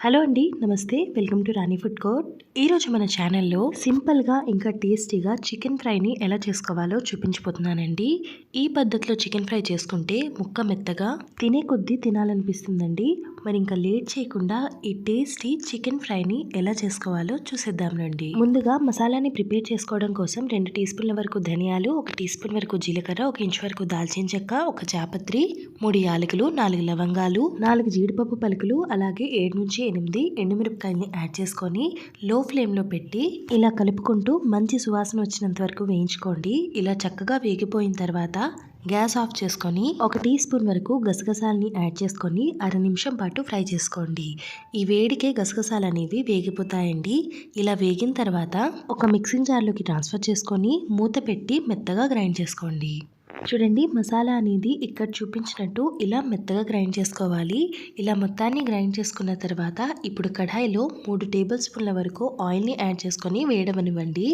Hello అండి నమస్తే. Welcome to Rani food court. ఈరోజు మన ఛానల్లో సింపుల్గా ఇంకా టేస్టీగా చికెన్ ఫ్రైని ఎలా చేసుకోవాలో చూపించిపోతున్నానండి ఈ పద్ధతిలో చికెన్ ఫ్రై చేసుకుంటే ముక్క మెత్తగా తినే కొద్దీ తినాలనిపిస్తుందండి. మరి ఇంకా లేట్ చేయకుండా ఈ టేస్టీ చికెన్ ఫ్రైని ఎలా చేసుకోవాలో చూసేద్దాం రండి. ముందుగా మసాలాని ప్రిపేర్ చేసుకోవడం కోసం రెండు టీ స్పూన్ల వరకు ధనియాలు ఒక టీ స్పూన్ వరకు జీలకర్ర ఒక ఇంచు వరకు దాల్చిన చెక్క ఒక జాపత్రి మూడు యాలకులు నాలుగు లవంగాలు నాలుగు జీడిపప్పు పలుకులు అలాగే ఏడు నుంచి ఎనిమిది ఎండుమిరపకాయల్ని యాడ్ చేసుకొని లో ఫ్లేమ్లో పెట్టి ఇలా కలుపుకుంటూ మంచి సువాసన వచ్చినంత వరకు వేయించుకోండి. ఇలా చక్కగా వేగిపోయిన తర్వాత గ్యాస్ ఆఫ్ చేసుకొని ఒక టీ స్పూన్ వరకు గసగసాలని యాడ్ చేసుకొని అర నిమిషం పాటు ఫ్రై చేసుకోండి. ఈ వేడికే గసగసాలు అనేవి వేగిపోతాయండి. ఇలా వేగిన తర్వాత ఒక మిక్సింగ్ జార్లోకి ట్రాన్స్ఫర్ చేసుకొని మూత పెట్టి మెత్తగా గ్రైండ్ చేసుకోండి. చూడండి మసాలా అనేది ఇక్కడ చూపించినట్టు ఇలా మెత్తగా గ్రైండ్ చేసుకోవాలి. ఇలా మొత్తాన్ని గ్రైండ్ చేసుకున్న తర్వాత ఇప్పుడు కడాయిలో మూడు టేబుల్ స్పూన్ల వరకు ఆయిల్ని యాడ్ చేసుకొని వేయడమనివ్వండి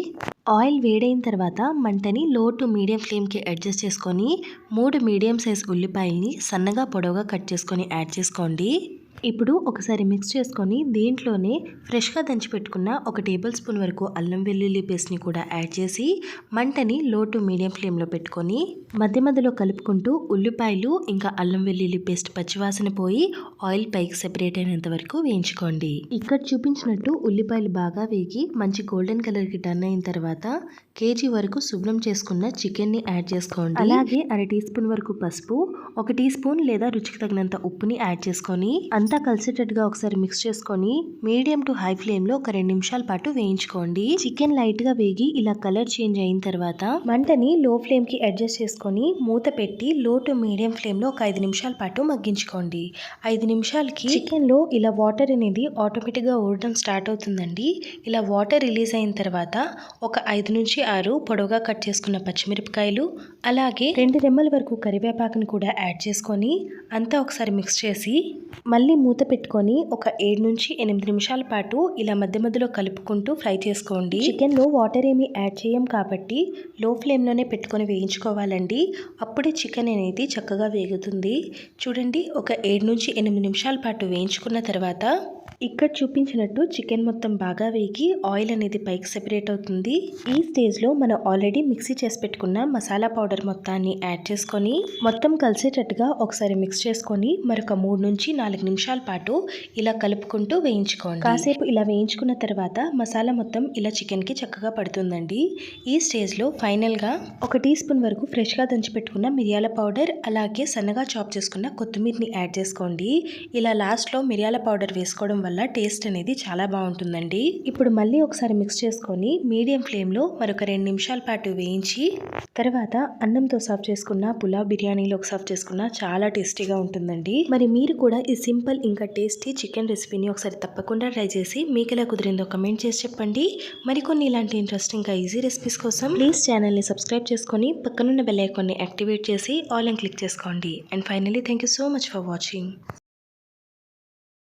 ఆయిల్ వేడైన తర్వాత మంటని లో టు మీడియం ఫ్లేమ్కి అడ్జస్ట్ చేసుకొని మూడు మీడియం సైజ్ ఉల్లిపాయల్ని సన్నగా పొడవుగా కట్ చేసుకొని యాడ్ చేసుకోండి. ఇప్పుడు ఒకసారి మిక్స్ చేసుకొని దీంట్లోనే ఫ్రెష్గా దంచి పెట్టుకున్న ఒక టేబుల్ స్పూన్ వరకు అల్లం వెల్లుల్లి పేస్ట్ని కూడా యాడ్ చేసి మంటని లో టు మీడియం ఫ్లేమ్లో పెట్టుకొని మధ్య మధ్యలో కలుపుకుంటూ ఉల్లిపాయలు ఇంకా అల్లం వెల్లుల్లి పేస్ట్ పచ్చివాసన పోయి ఆయిల్ పైకి సెపరేట్ అయినంత వరకు వేయించుకోండి. ఇక్కడ చూపించినట్టు ఉల్లిపాయలు బాగా వేగి మంచి గోల్డెన్ కలర్కి టర్న్ అయిన తర్వాత కేజీ వరకు శుభ్రం చేసుకున్న చికెన్ని యాడ్ చేసుకోండి. అలాగే అర టీ స్పూన్ వరకు పసుపు ఒక టీ స్పూన్ లేదా రుచికి తగినంత ఉప్పుని యాడ్ చేసుకొని అంతా కలిసేటట్టుగా ఒకసారి మిక్స్ చేసుకొని మీడియం టు హై ఫ్లేమ్లో ఒక రెండు నిమిషాల పాటు వేయించుకోండి. చికెన్ లైట్గా వేగి ఇలా కలర్ చేంజ్ అయిన తర్వాత మంటని లో ఫ్లేమ్కి అడ్జస్ట్ చేసుకొని మూత పెట్టి లో టు మీడియం ఫ్లేమ్లో ఒక ఐదు నిమిషాల పాటు మగ్గించుకోండి. ఐదు నిమిషాలకి చికెన్లో ఇలా వాటర్ అనేది ఆటోమేటిక్గా స్టార్ట్ అవుతుందండి. ఇలా వాటర్ రిలీజ్ అయిన తర్వాత ఒక ఐదు నుంచి ఆరు పొడవుగా కట్ చేసుకున్న పచ్చిమిరపకాయలు అలాగే రెండు రెమ్మల వరకు కరివేపాకును కూడా యాడ్ చేసుకొని అంతా ఒకసారి మిక్స్ చేసి మళ్ళీ మూత పెట్టుకొని ఒక ఏడు నుంచి ఎనిమిది నిమిషాల పాటు ఇలా మధ్య మధ్యలో కలుపుకుంటూ ఫ్రై చేసుకోండి. చికెన్లో వాటర్ ఏమీ యాడ్ చేయం కాబట్టి లో ఫ్లేమ్లోనే పెట్టుకొని వేయించుకోవాలండి. అప్పుడే చికెన్ అనేది చక్కగా వేగుతుంది. చూడండి ఒక ఏడు నుంచి ఎనిమిది నిమిషాల పాటు వేయించుకున్న తర్వాత ఇక్కడ చూపించినట్టు చికెన్ మొత్తం బాగా వేగి ఆయిల్ అనేది పైకి సెపరేట్ అవుతుంది. ఈ స్టేజ్లో మనం ఆల్రెడీ మిక్సీ చేసి పెట్టుకున్న మసాలా పౌడర్ మొత్తాన్ని యాడ్ చేసుకొని మొత్తం కలిసేటట్టుగా ఒకసారి మిక్స్ చేసుకొని మరొక మూడు నుంచి నాలుగు నిమిషాల పాటు ఇలా కలుపుకుంటూ వేయించుకోండి. కాసేపు ఇలా వేయించుకున్న తర్వాత మసాలా మొత్తం ఇలా చికెన్కి చక్కగా పడుతుందండి. ఈ స్టేజ్లో ఫైనల్గా ఒక టీ స్పూన్ వరకు ఫ్రెష్గా దంచి పెట్టుకున్న మిరియాల పౌడర్ అలాగే సన్నగా చాప్ చేసుకున్న కొత్తిమీరని యాడ్ చేసుకోండి. ఇలా లాస్ట్లో మిరియాల పౌడర్ వేసుకోవడం వల్ల టేస్ట్ అనేది చాలా బాగుంటుందండి. ఇప్పుడు మళ్ళీ ఒకసారి మిక్స్ చేసుకొని మీడియం ఫ్లేమ్లో మరొక రెండు నిమిషాల పాటు వేయించి తర్వాత అన్నంతో సర్వ్ చేసుకున్న పులావ్ బిర్యానీలోకి సర్వ్ చేసుకున్న చాలా టేస్టీగా ఉంటుందండి. మరి మీరు కూడా ఈ సింపుల్ ఇంకా టేస్టీ చికెన్ రెసిపీని ఒకసారి తప్పకుండా ట్రై చేసి మీకు ఎలా కుదిరిందో కమెంట్ చేసి చెప్పండి. మరికొన్ని ఇలాంటి ఇంట్రెస్టింగ్ ఇంకా ఈజీ రెసిపీస్ కోసం ప్లీజ్ ఛానల్ని సబ్స్క్రైబ్ చేసుకొని పక్కనున్న బెల్ ఐకాన్ని యాక్టివేట్ చేసి ఆల్ అండ్ క్లిక్ చేసుకోండి. And finally thank you so much for watching